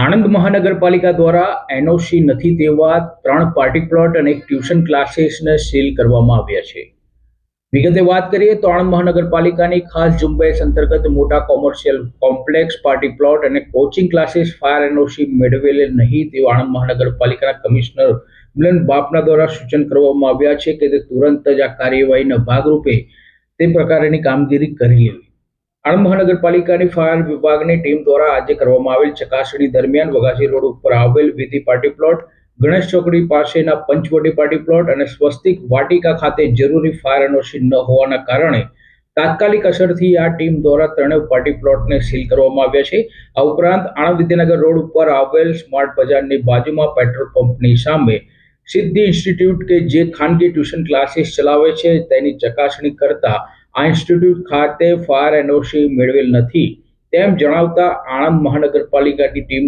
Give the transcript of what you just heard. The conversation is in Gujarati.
આણંદ મહાનગરપાલિકા દ્વારા એનઓસી નથી તેવા ત્રણ પાર્ટી પ્લોટ અને ટ્યુશન ક્લાસીસને સીલ કરવામાં આવ્યા છે. વિગતે વાત કરીએ તો આણંદ મહાનગરપાલિકાની ખાસ ઝુંબેશ અંતર્ગત મોટા કોમર્શિયલ કોમ્પ્લેક્સ પાર્ટી પ્લોટ અને કોચિંગ ક્લાસીસ ફાયર એનઓસી મેળવેલ નહીં તેવા આણંદ મહાનગરપાલિકાના કમિશનર મિલન બાપના દ્વારા સૂચન કરવામાં આવ્યા છે કે તે તુરંત જ આ કાર્યવાહીના ભાગરૂપે તે પ્રકારની કામગીરી કરી લેવી. આણંદ મહાનગરપાલિકાની ફાયર વિભાગની ટીમ દ્વારા આજે કરવામાં આવેલ ચકાસણી દરમિયાન વઘાસી રોડ ઉપર આવેલ વિધિ પાર્ટી પ્લોટ, ગણેશ ચોકડી પાસેના પંચવટી પાર્ટી પ્લોટ અને સ્વસ્તિક વાટિકા ખાતે જરૂરી ફાયર એનઓસી ન હોવાના કારણે તાત્કાલિક અસરથી આ ટીમ દ્વારા ત્રણેય પાર્ટી પ્લોટને સીલ કરવામાં આવ્યા છે. આ ઉપરાંત આણંદ વિદ્યાનગર રોડ ઉપર આવેલ સ્માર્ટ બજારની બાજુમાં પેટ્રોલ પંપની સામે સિદ્ધિ ઇન્સ્ટિટ્યૂટ કે જે ખાનગી ટ્યુશન ક્લાસીસ ચલાવે છે તેની ચકાસણી કરતા આ ઇન્સ્ટિટ્યૂટ ખાતે ફાયર એનઓસી મેળવેલ નથી. તેમ જણાવતા આણંદ મહાનગરપાલિકાની ટીમ